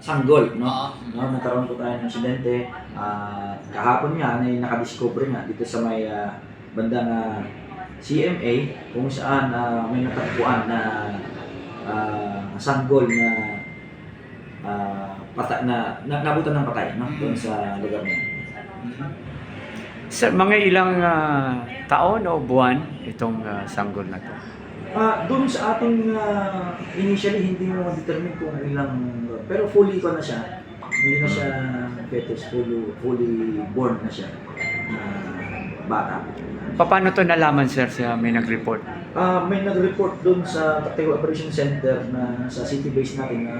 sanggol, no? Oo. no, nagkaroon po tayo ng insidente. Ah, kahapon nga, ay nakadiscover nga dito sa may ah, bandang ah, CMA kung saan ah, may natagpuan na ah, sanggol na ah, pata na, na nabutan ng patay no doon sa lugar na yun. Sir, mga ilang ah, taon o buwan itong ah, sanggol na to? Ah, doon sa ating ah, initially hindi mo ma-determine kung ilang pero fully ko na siya. Hindi na siya fetus, fully, fully born na siya. na bata. Paano to nalaman, sir, sa may nag-report? Ah, may nag-report doon sa Tactical Operation Center na sa city base natin na,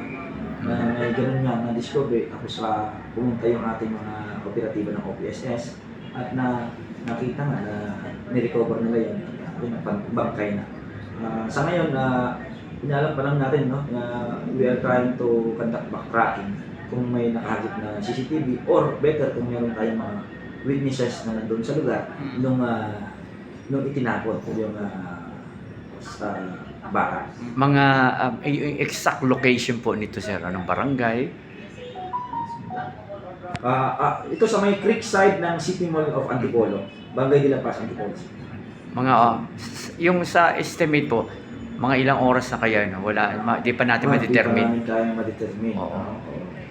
na may ganun nga na discover tapos sa pumunta yung ating mga operatiba ng OPSS at na nakita nga na nirecover nila yun yun ang bangkay na. Ah, sa ngayon na inalam pa lang natin no na we are trying to conduct backtracking kung may nakahagip na CCTV or better kung meron tayong mga witnesses na nandun sa lugar nung ah, nung itinapon yung ah, sa baka. Mga um, yung exact location po nito, sir. Anong barangay? Ah, ah, ito sa may creek side ng City Mall of Antipolo. Bangay de la Paz, Antipolo. Mga, ah, s- yung sa estimate po, mga ilang oras na kaya, no? Wala, ma, di pa natin ma-determine. Hindi pa ma-determine. Oo.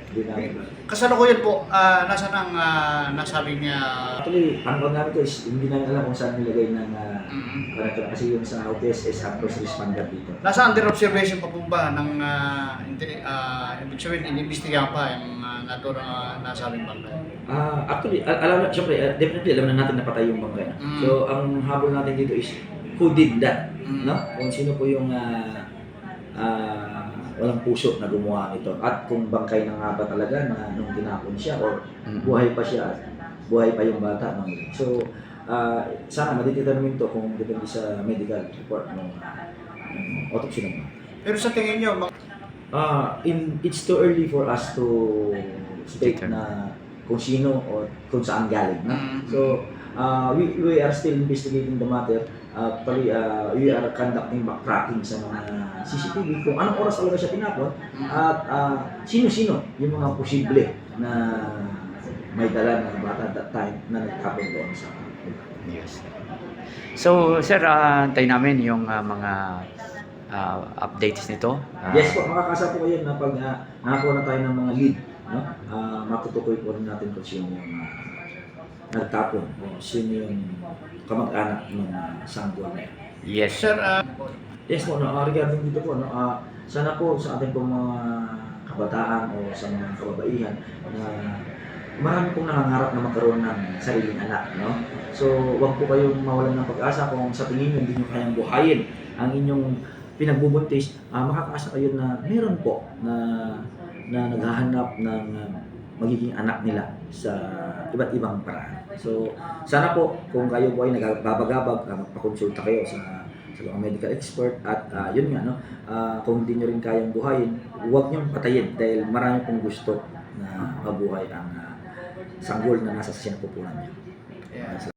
Hindi namin. Kasalukuyan po, ah, nasa nang ah, nasabi niya... Actually, ang bang namin ito is hindi namin alam kung saan nilagay ng uh, Mm. kasi yung sa OPSS ang first responder dito. Nasa under observation pa po ba ng uh, ibig sabihin, inimbestigahan pa yung uh, nato na nasabing bangkay? Ah, actually, al- alam na, syempre, uh, definitely alam na natin na patay yung bangkay. Mm. So, ang habol natin dito is who did that? Mm. no? Kung sino po yung ah, ah, walang puso na gumawa nito at kung bangkay na nga ba talaga na nung tinapon siya or Mm. buhay pa siya at buhay pa yung bata. No? So, ah, sana madidetermine to kung depende sa medical report ng, ng autopsy ng. Pero sa tingin niyo, bak- Ah, in it's too early for us to state na kung sino o kung saan galing. No? Mm. So, uh, we, we are still investigating the matter. Actually, uh, we are conducting backtracking sa mga CCTV kung anong oras talaga siya tinapon at uh, sino-sino yung mga posible na may dala ng bata at that time na nagtapon doon sa Yes. So, sir, uh, antay namin yung ah, mga ah, updates nito. Ah, Yes po, makakasa po kayo na pag uh, nakakuha na tayo ng mga lead, no? Uh, matutukoy po rin natin kung sino yung uh, nagtapon o sino yung kamag-anak ng uh, sanggol na yan. Yes. sir, ah, Yes po, no, uh, regarding dito po, no, uh, sana po sa ating pong mga kabataan o sa mga kababaihan na marami pong nangangarap na magkaroon ng sariling anak, no? So, wag po kayong mawalan ng pag-asa kung sa tingin nyo hindi nyo kayang buhayin ang inyong pinagbubuntis, ah, makakaasa kayo na meron po na na naghahanap ng ah, magiging anak nila sa iba't ibang paraan. So, sana po kung kayo po ay nagbabagabag, uh, magpakonsulta kayo sa sa mga medical expert at ah, yun nga no, ah, kung hindi nyo rin kayang buhayin, huwag niyong patayin dahil marami pong gusto na mabuhay ang ah, sanggol na nasa sinapupunan niyo. yeah.